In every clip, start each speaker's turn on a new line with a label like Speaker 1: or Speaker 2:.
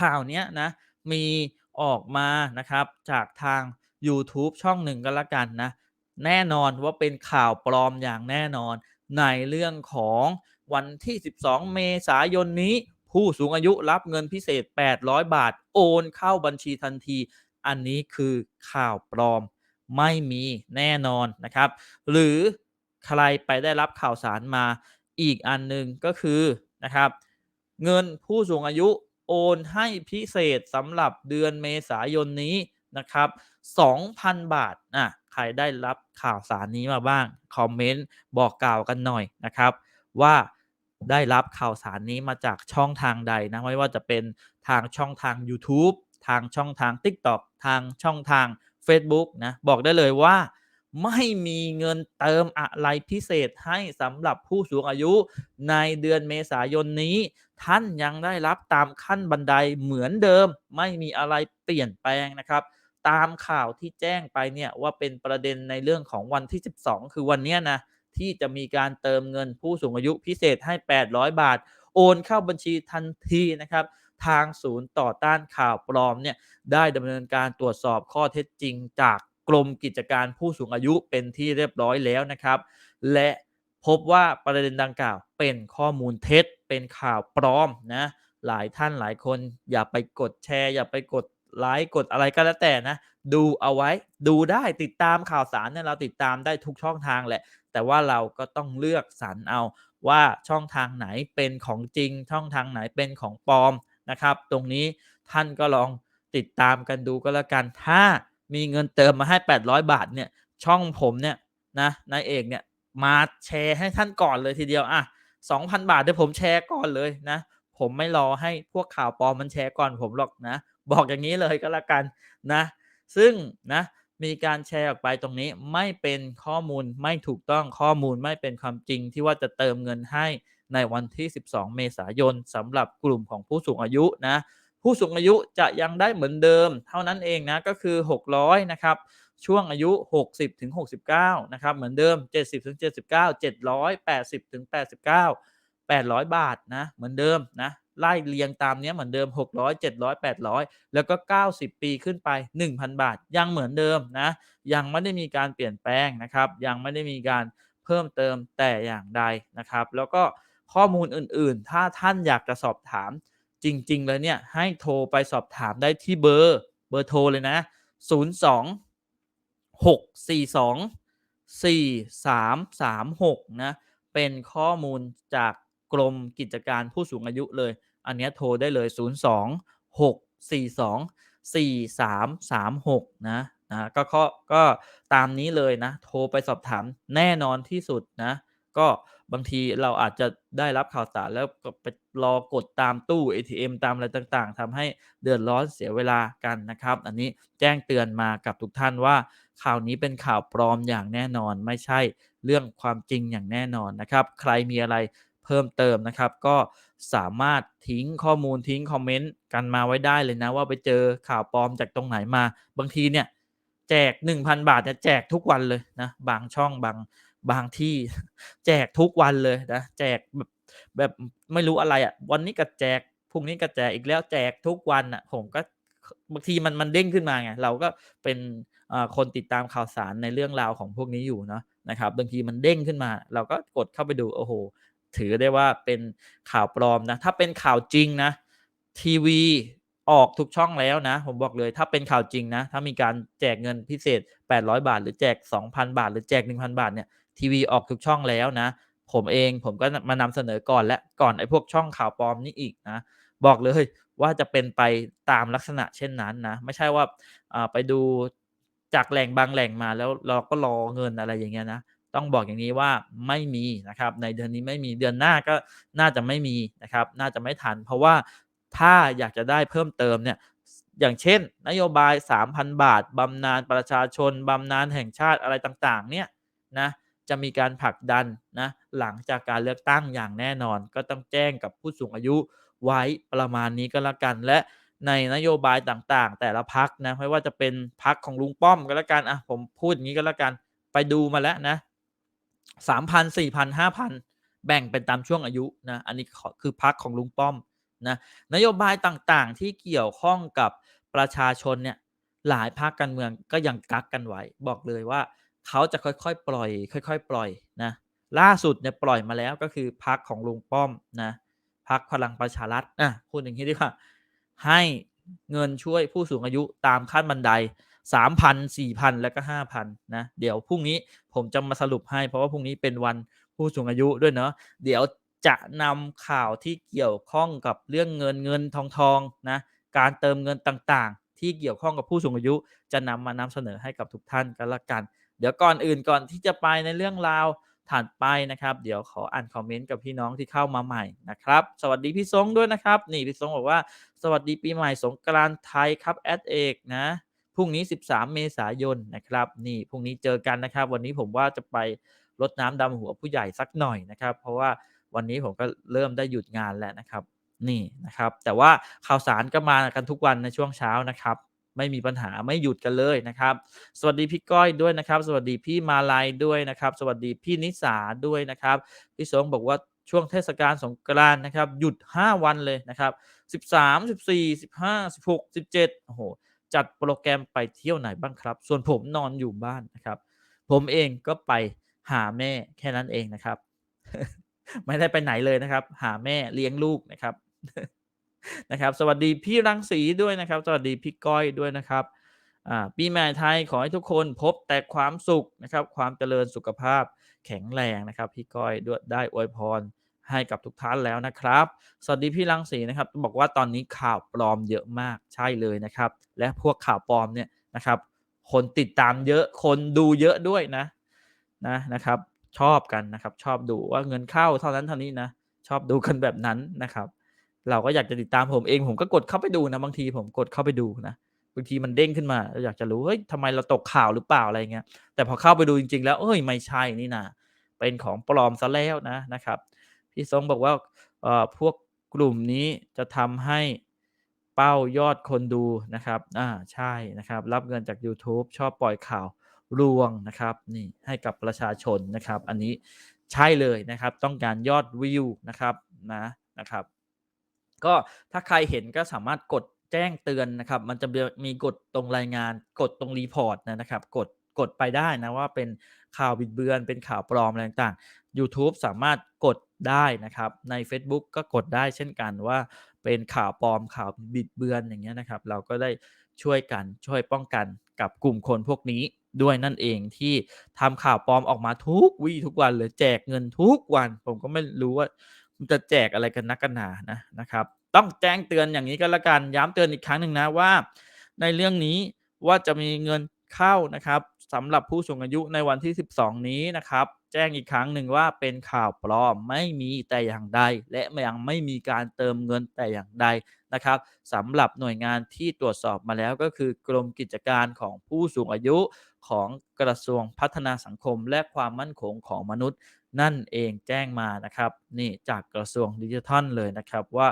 Speaker 1: ข่าวเนี้ยนะมีออกมานะครับจากทางยูทูบช่องหนึ่งก็แล้วกันนะ แน่นอนว่าเป็นข่าวปลอมอย่างแน่นอน ในเรื่องของวันที่ 12 เมษายนนี้ ผู้สูงอายุรับเงินพิเศษ 800 บาท โอนเข้าบัญชีทันที อันนี้คือข่าวปลอมไม่มีแน่นอนนะครับ หรือใครไปได้รับข่าวสารมาอีกอันหนึ่งก็คือนะครับ เงินผู้สูงอายุ โอนให้พิเศษสำหรับเดือนเมษายนนี้นะครับ 2,000 บาทอะใครได้รับข่าวสารนี้มาบ้าง คอมเมนต์บอกกล่าวกันหน่อยนะครับ ว่าได้รับข่าวสารนี้มาจากช่องทางใดนะ ไม่ว่าจะเป็นทางช่องทาง YouTube ทางช่องทาง TikTok ทางช่องทาง Facebook นะ บอกได้เลยว่า ไม่มีเงินเติมอะไรพิเศษให้สำหรับผู้สูงอายุในเดือนเมษายนนี้ ท่านยังได้รับตามขั้นบันไดเหมือนเดิม ไม่มีอะไรเปลี่ยนแปลงนะครับ ตามข่าวที่แจ้งไปเนี่ยว่าเป็นประเด็นในเรื่องของวันที่ 12 คือวันนี้นะที่จะมีการเติมเงินผู้สูงอายุพิเศษให้ 800 บาท โอนเข้าบัญชีทันทีนะครับทางศูนย์ต่อต้านข่าวปลอมเนี่ยได้ดำเนินการตรวจสอบข้อเท็จจริงจาก กรมกิจการผู้สูงอายุเป็นที่เรียบร้อยแล้วนะครับ และพบว่าประเด็นดังกล่าวเป็นข้อมูลเท็จ เป็นข่าวปลอมนะหลายท่านหลายคนอย่าไปกดแชร์ อย่าไปกดไลค์กดอะไรก็แล้วแต่นะ ดูเอาไว้ดูได้ติดตามข่าวสารเนี่ยเราติดตามได้ทุกช่องทางแหละ แต่ว่าเราก็ต้องเลือกสรรเอาว่าช่องทางไหนเป็นของจริง ช่องทางไหนเป็นของปลอมนะครับ ตรงนี้ท่านก็ลองติดตามกันดูก็แล้วกันถ้า มีเงินเติมมาให้ 800 บาทเนี่ย ช่องผมเนี่ยนะนายเอกเนี่ยมาแชร์ให้ท่านก่อนเลยทีเดียวอะ2,000 บาทเดี๋ยวผมแชร์ก่อนเลยนะ ผมไม่รอให้พวกข่าวปลอมมันแชร์ก่อนผมหรอกนะ บอกอย่างนี้เลยก็แล้วกันนะ ซึ่งนะมีการแชร์ออกไปตรงนี้ไม่เป็นข้อมูลไม่ถูกต้องข้อมูลไม่เป็นความจริงที่ว่าจะเติมเงินให้ในวันที่ 12 เมษายนสำหรับกลุ่มของผู้สูงอายุนะ ผู้สูงอายุจะยังได้เหมือนเดิม เท่านั้นเองนะก็คือ 600นะครับช่วงอายุ 60ถึง69นะครับเหมือนเดิม 70ถึง79 700 80ถึง89 800 บาทนะเหมือนเดิมนะไล่เรียงตามนี้เหมือนเดิม 600 700 800 แล้วก็ 90 ปีขึ้นไป 1,000 บาท ยังเหมือนเดิมนะ ยังไม่ได้มีการเปลี่ยนแปลงนะครับ ยังไม่ได้มีการเพิ่มเติมแต่อย่างใดนะครับ แล้วก็ข้อมูลอื่นๆ ถ้าท่านอยากจะสอบถาม จริงๆเลยเนี่ย ให้โทรไปสอบถามได้ที่เบอร์เบอร์โทรเลยนะ 02 642 4336 นะ เป็นข้อมูลจากกรมกิจการผู้สูงอายุเลย อันนี้โทรได้เลย 02 642 4336 นะนะก็ข้อก็ตามนี้เลยนะ โทรไปสอบถามแน่นอนที่สุดนะ ก็บางทีเราอาจจะได้รับข่าวสารแล้วก็ไปรอกดตามตู้ ATM ตามอะไรต่างๆทำให้เดือดร้อนเสียเวลากันนะครับ อันนี้แจ้งเตือนมากับทุกท่านว่า ข่าวนี้เป็นข่าวปลอมอย่างแน่นอน ไม่ใช่เรื่องความจริงอย่างแน่นอนนะครับ ใครมีอะไรเพิ่มเติมนะครับ ก็สามารถทิ้งข้อมูลทิ้งคอมเมนต์กันมาไว้ได้เลยนะว่าไปเจอข่าวปลอมจากตรงไหนมา บางทีเนี่ยแจก 1,000 บาทเนี่ยแจกทุกวันเลยนะบางช่องบาง บางที่แจกทุกวันเลยนะแจกแบบแบบไม่รู้อะไรอะ่ะ วันนี้ก็แจกพรุ่งนี้ก็แจกอีกแล้วแจกทุกวันอะ ผมก็บางทีมันมันเด้งขึ้นมาไงเราก็เป็นคนติดตามข่าวสารในเรื่องราวของพวกนี้อยู่เนาะนะครับบางทีมันเด้งขึ้นมา เราก็กดเข้าไปดูโอ้โหถือได้ว่าเป็นข่าวปลอมนะ ถ้าเป็นข่าวจริงนะ ทีวีออกทุกช่องแล้วนะ ผมบอกเลยถ้าเป็นข่าวจริงนะ ถ้ามีการแจกเงินพิเศษ 800 บาท หรือแจก 2,000 บาท หรือแจก 1,000 บาทเนี่ย ทีวีออกทุกช่องแล้วนะ ผมเองผมก็มานำเสนอก่อนและก่อนไอ้พวกช่องข่าวปลอมนี้อีกนะบอกเลยว่าจะเป็นไปตามลักษณะเช่นนั้นนะ ไม่ใช่ว่าไปดูจากแหล่งบางแหล่งมาแล้วเราก็รอเงินอะไรอย่างเงี้ยนะต้องบอกอย่างนี้ว่าไม่มีนะครับ ในเดือนนี้ไม่มีเดือนหน้าก็น่าจะไม่มีนะครับ น่าจะไม่ทัน เพราะว่าถ้าอยากจะได้เพิ่มเติมเนี่ยอย่างเช่น นโยบาย 3,000 บาทบำนาญประชาชนบำนาญแห่งชาติอะไรต่างๆ เนี่ยนะ จะมีการผลักดันนะหลังจากการเลือกตั้งอย่างแน่นอน ก็ต้องแจ้งกับผู้สูงอายุไว้ประมาณนี้ก็แล้วกัน และในนโยบายต่างๆ แต่ละพักนะไม่ว่าจะเป็นพักของลุงป้อมก็แล้วกันอะผมพูดอย่างนี้ก็แล้วกันไปดูมาแล้วนะสามพันสี่พันห้าพันแบ่งเป็นตามช่วงอายุนะอันนี้คือพักของลุงป้อมนะนโยบายต่างๆที่เกี่ยวข้องกับประชาชนเนี่ยหลายพรรคการเมืองก็ยังกักกันไว้ บอกเลยว่า เขาจะค่อยๆ ปล่อย ค่อย ๆ ปล่อยนะล่าสุดเนี่ยปล่อยมาแล้วก็คือพรรคของลุงป้อมนะพรรคพลังประชารัฐอะพูดอย่างนี้ดีกว่าให้เงินช่วยผู้สูงอายุตามขั้นบันได3,000 4,000แล้วก็5,000นะ เดี๋ยวพรุ่งนี้ผมจะมาสรุปให้ เพราะว่าพรุ่งนี้เป็นวันผู้สูงอายุด้วยเนาะเดี๋ยวจะนำข่าวที่เกี่ยวข้องกับเรื่องเงินเงินทองทองนะการเติมเงินต่างๆ ที่เกี่ยวข้องกับผู้สูงอายุ จะนำมานำเสนอให้กับทุกท่านกันละกัน เดี๋ยวก่อนอื่นก่อนที่จะไปในเรื่องราวถัดไปนะครับ เดี๋ยวขออ่านคอมเมนต์กับพี่น้องที่เข้ามาใหม่นะครับ สวัสดีพี่ซงด้วยนะครับ นี่พี่ซงบอกว่าสวัสดีปีใหม่สงกรานต์ไทยครับแอดเอกนะพรุ่งนี้ 13 เมษายนนะครับ นี่พรุ่งนี้เจอกันนะครับ วันนี้ผมว่าจะไปรดน้ำดำหัวผู้ใหญ่สักหน่อยนะครับ เพราะว่าวันนี้ผมก็เริ่มได้หยุดงานแล้วนะครับ นี่นะครับ แต่ว่าข่าวสารก็มากันทุกวันในช่วงเช้านะครับ ไม่มีปัญหาไม่หยุดกันเลยนะครับ สวัสดีพี่ก้อยด้วยนะครับ สวัสดีพี่มาลัยด้วยนะครับ สวัสดีพี่นิสาด้วยนะครับ พี่สงบอกว่าช่วงเทศกาลสงกรานต์นะครับ หยุด 5 วันเลยนะครับ 13 14 15 16 17โอ้โหจัดโปรแกรมไปเที่ยวไหนบ้างครับ ส่วนผมนอนอยู่บ้านนะครับ ผมเองก็ไปหาแม่แค่นั้นเองนะครับ ไม่ได้ไปไหนเลยนะครับ หาแม่เลี้ยงลูกนะครับ นะครับ สวัสดีพี่รังสีด้วยนะครับ สวัสดีพี่ก้อยด้วยนะครับปีใหม่ไทยขอให้ทุกคนพบแต่ความสุขนะครับ ความเจริญสุขภาพแข็งแรงนะครับ พี่ก้อยด้วยได้อวยพรให้กับทุกท่านแล้วนะครับ สวัสดีพี่รังสีนะครับ บอกว่าตอนนี้ข่าวปลอมเยอะมากใช่เลยนะครับ และพวกข่าวปลอมเนี่ยนะครับ คนติดตามเยอะคนดูเยอะด้วยนะนะนะครับ ชอบกันนะครับ ชอบดูว่าเงินเข้าเท่านั้นเท่านี้นะ ชอบดูกันแบบนั้นนะครับ เราก็อยากจะติดตามผมเอง ผมก็กดเข้าไปดูนะบางทีผมกดเข้าไปดูนะบางทีมันเด้งขึ้นมาเราอยากจะรู้เฮ้ยทำไมเราตกข่าวหรือเปล่าอะไรเงี้ยแต่พอเข้าไปดูจริง ๆ แล้วเอ้ยไม่ใช่นี่นะเป็นของปลอมซะแล้วนะนะครับพี่ทรงบอกว่าเอ่อพวกกลุ่มนี้จะทำให้เป้ายอดคนดูนะครับอ่าใช่นะครับ รับเงินจาก YouTube ชอบปล่อยข่าวลวงนะครับนี่ให้กับประชาชนนะครับ อันนี้ใช่เลยนะครับ ต้องการยอดวิวนะครับนะนะครับ ก็ถ้าใครเห็นก็สามารถกดแจ้งเตือนนะครับ มันจะมีกดตรงรายงาน กดตรงรีพอร์ตนะครับ กดกดไปได้นะว่าเป็นข่าวบิดเบือน เป็นข่าวปลอมอะไรต่างๆ YouTube สามารถกดได้นะครับ ใน Facebook ก็กดได้เช่นกันว่าเป็นข่าวปลอมข่าวบิดเบือนอย่างเงี้ยนะครับ เราก็ได้ช่วยกันช่วยป้องกันกับกลุ่มคนพวกนี้ด้วยนั่นเองที่ทำข่าวปลอมออกมาทุกวี่ทุกวันเลยแจกเงินทุกวัน ผมก็ไม่รู้ว่า มันจะแจกอะไรกันนักกันหนานะนะครับ ต้องแจ้งเตือนอย่างนี้ก็แล้วกันย้ำเตือนอีกครั้งหนึ่งนะว่า ในเรื่องนี้ว่าจะมีเงินเข้านะครับสำหรับผู้สูงอายุในวันที่ 12 นี้นะครับ แจ้งอีกครั้งหนึ่งว่าเป็นข่าวปลอมไม่มีแต่อย่างใด และยังไม่มีการเติมเงินแต่อย่างใดนะครับสำหรับหน่วยงานที่ตรวจสอบมาแล้วก็คือกรมกิจการของผู้สูงอายุของกระทรวงพัฒนาสังคมและความมั่นคงของมนุษย์นั่นเองแจ้งมานะครับนี่จากกระทรวงดิจิทัลเลยนะครับว่า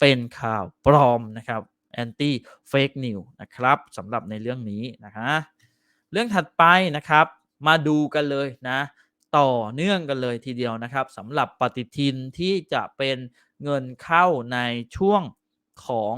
Speaker 1: เป็นข่าวปลอมนะครับ anti fake news นะครับสำหรับในเรื่องนี้นะฮะเรื่องถัดไปนะครับมาดูกันเลยนะต่อเนื่องกันเลยทีเดียวนะครับสำหรับปฏิทินที่จะเป็นเงินเข้าในช่วงของ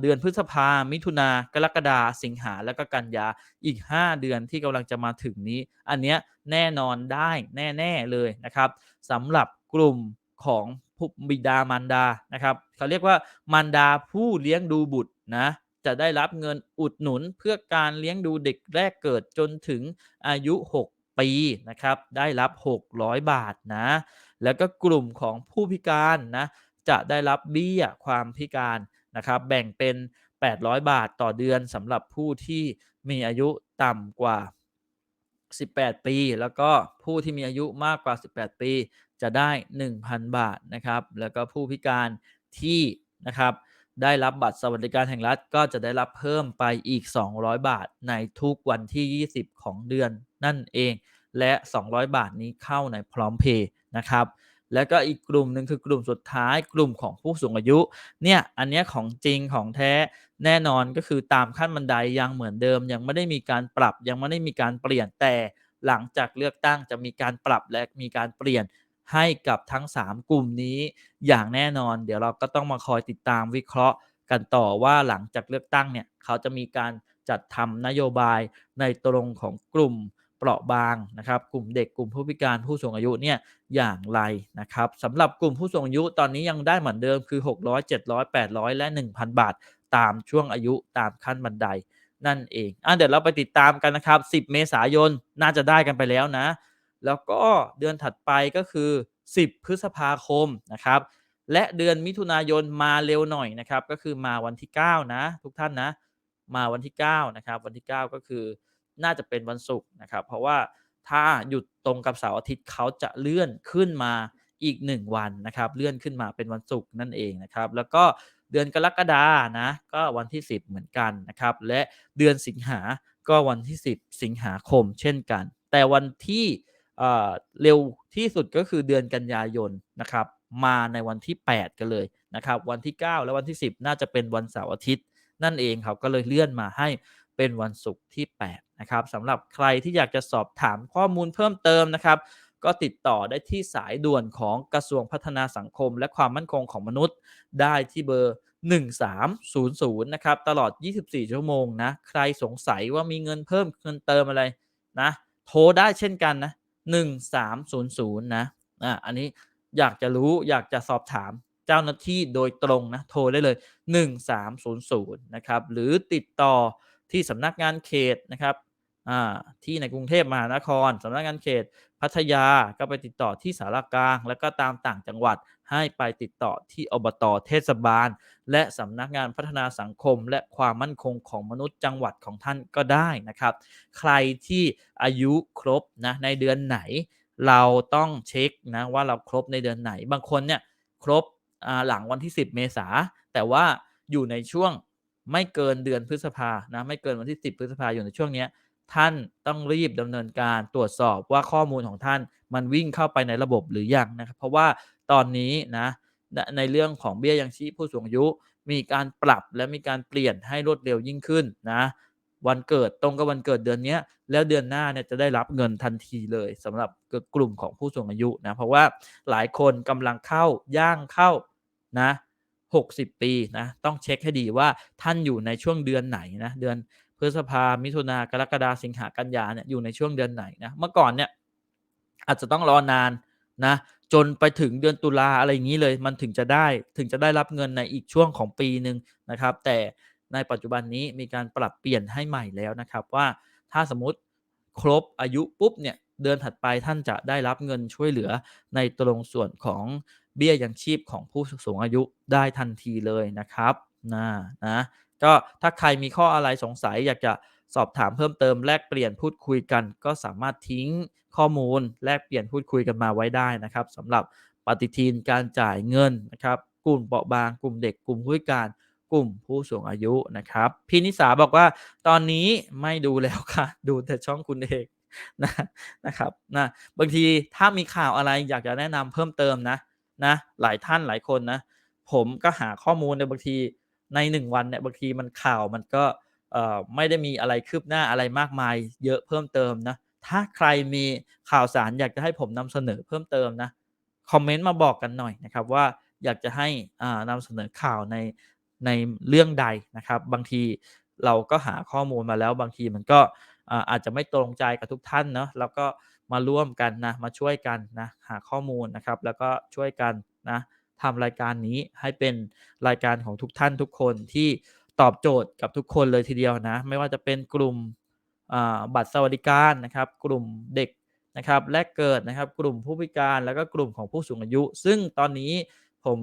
Speaker 1: เดือนพฤษภา มิถุนากรกฎาสิงหา แล้วก็กันยา อีก 5 เดือนที่กำลังจะมาถึงนี้ อันเนี้ยแน่นอนได้แน่ๆเลยนะครับสำหรับกลุ่มของผู้บิดามารดา นะครับเขาเรียกว่ามารดาผู้เลี้ยงดูบุตรนะ จะได้รับเงินอุดหนุนเพื่อการเลี้ยงดูเด็กแรกเกิดจนถึงอายุ 6 ปีนะครับ ได้รับ 600 บาทนะ แล้วก็กลุ่มของผู้พิการนะ จะได้รับเบี้ยความพิการ นะครับแบ่งเป็น 800 บาทต่อเดือนสำหรับผู้ที่มีอายุต่ำกว่า 18 ปี แล้วก็ผู้ที่มีอายุมากกว่า 18 ปี จะได้ 1,000 บาทนะครับแล้วก็ผู้พิการที่นะครับได้รับบัตรสวัสดิการแห่งรัฐก็จะได้รับเพิ่มไปอีก 200 บาทในทุกวันที่ 20 ของเดือนนั่นเอง และ 200 บาทนี้เข้าในพร้อมเพย์นะครับ แล้วก็อีกกลุ่มหนึ่งคือกลุ่มสุดท้ายกลุ่มของผู้สูงอายุ เนี่ยอันนี้ของจริงของแท้แน่นอนก็คือตามขั้นบันไดยังเหมือนเดิม ยังไม่ได้มีการปรับยังไม่ได้มีการเปลี่ยนแต่หลังจากเลือกตั้งจะมีการปรับและมีการเปลี่ยนให้กับทั้ง 3 กลุ่มนี้อย่างแน่นอน เดี๋ยวเราก็ต้องมาคอยติดตามวิเคราะห์กันต่อว่าหลังจากเลือกตั้งเนี่ยเขาจะมีการจัดทำนโยบายในตรงของกลุ่ม เปราะบางนะครับ กลุ่มเด็กกลุ่มผู้พิการผู้สูงอายุเนี่ยอย่างไรนะครับสำหรับกลุ่มผู้สูงอายุตอนนี้ยังได้เหมือนเดิมคือ 600 700 800 และ 1,000 บาท ตามช่วงอายุตามขั้นบันไดนั่นเองอะเดี๋ยวเราไปติดตามกันนะครับ 10 เมษายนน่าจะได้กันไปแล้วนะ แล้วก็เดือนถัดไปก็คือ 10 พฤษภาคมนะครับและเดือนมิถุนายนมาเร็วหน่อยนะครับ ก็คือมาวันที่ 9 นะ ทุกท่านนะ มาวันที่ 9 นะครับ วันที่ 9 ก็คือ น่าจะเป็นวันศุกร์นะครับ เพราะว่าถ้าหยุดตรงกับเสาร์อาทิตย์เขาจะเลื่อนขึ้นมาอีก 1 วันนะครับ เลื่อนขึ้นมาเป็นวันศุกร์นั่นเองนะครับ แล้วก็เดือนกรกฎานะ ก็วันที่ 10 เหมือนกันนะครับ และเดือนสิงหาก็วันที่ 10 สิงหาคมเช่นกัน แต่วันที่เร็วที่สุดก็คือเดือนกันยายนนะครับ มาในวันที่ 8 กันเลยนะครับ วันที่ 9 และวันที่ 10 น่าจะเป็นวันเสาร์อาทิตย์ นั่นเองเขาก็เลยเลื่อนมาให้ เป็นวันศุกร์ที่ 8 นะครับสำหรับใครที่อยากจะสอบถามข้อมูลเพิ่มเติมนะครับ ก็ติดต่อได้ที่สายด่วนของกระทรวงพัฒนาสังคม และความมั่นคงของมนุษย์ ได้ที่เบอร์ 1300 นะครับ ตลอด 24 ชั่วโมงนะ ใครสงสัยว่ามีเงินเพิ่มเงินเติมอะไรนะ โทรได้เช่นกันนะ 1300 นะอะอันนี้อยากจะรู้อยากจะสอบถามเจ้าหน้าที่โดยตรงนะ โทรได้เลย 1300 นะครับ หรือติดต่อ ที่สำนักงานเขตนะครับที่ในกรุงเทพมหานครสำนักงานเขตพัทยาก็ไปติดต่อที่สารกลาง แล้วก็ตามต่างจังหวัดให้ไปติดต่อที่อบตเทศบาล และสำนักงานพัฒนาสังคม และความมั่นคงของมนุษย์จังหวัดของท่านก็ได้นะครับ ใครที่อายุครบนะในเดือนไหน เราต้องเช็คนะว่าเราครบในเดือนไหน บางคนเนี่ยครบหลังวันที่ 10 เมษาแต่ว่าอยู่ในช่วง ไม่เกินเดือนพฤษภานะไม่เกินวันที่ 10 พฤษภาอยู่ในช่วงนี้ท่านต้องรีบดำเนินการตรวจสอบว่าข้อมูลของท่านมันวิ่งเข้าไปในระบบหรือยังนะครับเพราะว่าตอนนี้นะในเรื่องของเบี้ยยังชีพผู้สูงอายุ มีการปรับและมีการเปลี่ยนให้รวดเร็วยิ่งขึ้นนะวันเกิดตรงกับวันเกิดเดือนนี้แล้วเดือนหน้าเนี่ยจะได้รับเงินทันทีเลยสำหรับกลุ่มของผู้สูงอายุนะเพราะว่าหลายคนกำลังเข้าย่างเข้านะ 60 ปีนะต้องเช็คให้ดีว่าท่านอยู่ในช่วงเดือนไหนนะเดือนพฤษภา มิถุนากรกฎาสิงหากันยาเนี่ยอยู่ในช่วงเดือนไหนนะเมื่อก่อนเนี่ยอาจจะต้องรอนานนะจนไปถึงเดือนตุลาอะไรอย่างนี้เลย มันถึงจะได้ถึงจะได้รับเงินในอีกช่วงของปีหนึ่งนะครับ แต่ในปัจจุบันนี้มีการปรับเปลี่ยนให้ใหม่แล้วนะครับ ว่าถ้าสมมติครบอายุปุ๊บเนี่ยเดือนถัดไปท่านจะได้รับเงินช่วยเหลือในตรงส่วนของ เบี้ยยังชีพของผู้สูงอายุได้ทันทีเลยนะครับนะนะก็ถ้าใครมีข้ออะไรสงสัยอยากจะสอบถามเพิ่มเติมแลกเปลี่ยนพูดคุยกัน ก็สามารถทิ้งข้อมูล แลกเปลี่ยนพูดคุยกันมาไว้ได้นะครับสำหรับปฏิทินการจ่ายเงินนะครับ กลุ่มเปราะบาง กลุ่มเด็กกลุ่มผู้พิการกลุ่มผู้สูงอายุนะครับ พี่นิสาบอกว่าตอนนี้ไม่ดูแล้วค่ะ ดูแต่ช่องคุณเอกนะนะครับนะบางทีถ้ามีข่าวอะไรอยากจะแนะนำเพิ่มเติมนะ นะหลายท่านหลายคนนะผมก็หาข้อมูลในบางทีในหนึ่งวันเนี่ยบางทีมันข่าวมันก็ไม่ได้มีอะไรคืบหน้าอะไรมากมาย เยอะเพิ่มเติมนะถ้าใครมีข่าวสารอยากจะให้ผมนำเสนอเพิ่มเติมนะคอมเมนต์มาบอกกันหน่อยนะครับว่าอยากจะให้นำเสนอข่าวในในเรื่องใดนะครับ บางทีเราก็หาข้อมูลมาแล้วบางทีมันก็อาจจะไม่ตรงใจกับทุกท่านเนาะแล้วก็ มาร่วมกันนะมาช่วยกันนะหาข้อมูลนะครับ แล้วก็ช่วยกันนะทำรายการนี้ให้เป็นรายการของทุกท่านทุกคนที่ตอบโจทย์กับทุกคนเลยทีเดียวนะ ไม่ว่าจะเป็นกลุ่มบัตรสวัสดิการนะครับ กลุ่มเด็กนะครับแรกเกิดนะครับ กลุ่มผู้พิการแล้วก็กลุ่มของผู้สูงอายุ ซึ่งตอนนี้ผม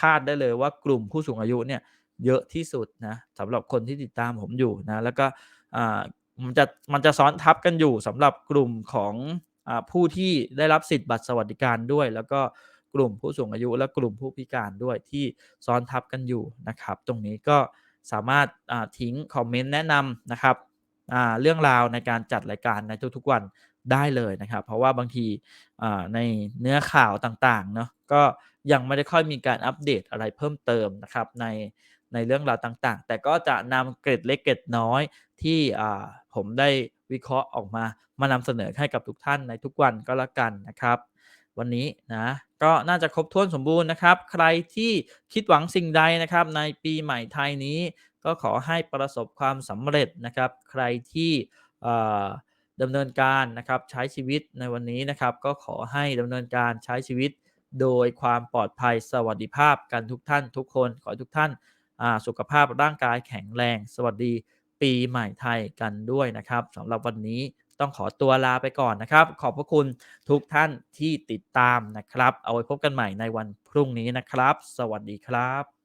Speaker 1: คาดได้เลยว่ากลุ่มผู้สูงอายุเนี่ยเยอะที่สุดนะสำหรับคนที่ติดตามผมอยู่นะแล้วก็ มันจะมันจะซ้อนทับกันอยู่สำหรับกลุ่มของอผู้ที่ได้รับสิทธิ์บัตรสวัสดิการด้วย แล้วก็กลุ่มผู้สูงอายุและกลุ่มผู้พิการด้วยที่ซ้อนทับกันอยู่นะครับ ตรงนี้ก็สามารถทิ้งคอมเมนต์แนะนำนะครับเรื่องราวในการจัดรายการในทุกๆวันได้เลยนะครับ เพราะว่าบางทีในเนื้อข่าวต่างๆเนาะก็ยังไม่ได้ค่อยมีการอัปเดตอะไรเพิ่มเติมนะครับในในเรื่องราวต่างๆ แต่ก็จะนำเกร็ดเล็กเกร็ดน้อย ที่ผมได้วิเคราะห์ออกมามานำเสนอให้กับทุกท่านในทุกวันก็แล้วกันนะครับ วันนี้นะก็น่าจะครบถ้วนสมบูรณ์นะครับ ใครที่คิดหวังสิ่งใดนะครับ ในปีใหม่ไทยนี้ก็ขอให้ประสบความสำเร็จนะครับ ใครที่ดำเนินการนะครับใช้ชีวิตในวันนี้นะครับ ก็ขอให้ดำเนินการใช้ชีวิตโดยความปลอดภัยสวัสดิภาพกันทุกท่านทุกคน ขอให้ทุกท่านสุขภาพร่างกายแข็งแรง สวัสดี ปีใหม่ไทยกันด้วยนะครับสำหรับวันนี้ต้องขอตัวลาไปก่อนนะครับ ขอบพระคุณทุกท่านที่ติดตามนะครับ เอาไว้พบกันใหม่ในวันพรุ่งนี้นะครับ สวัสดีครับ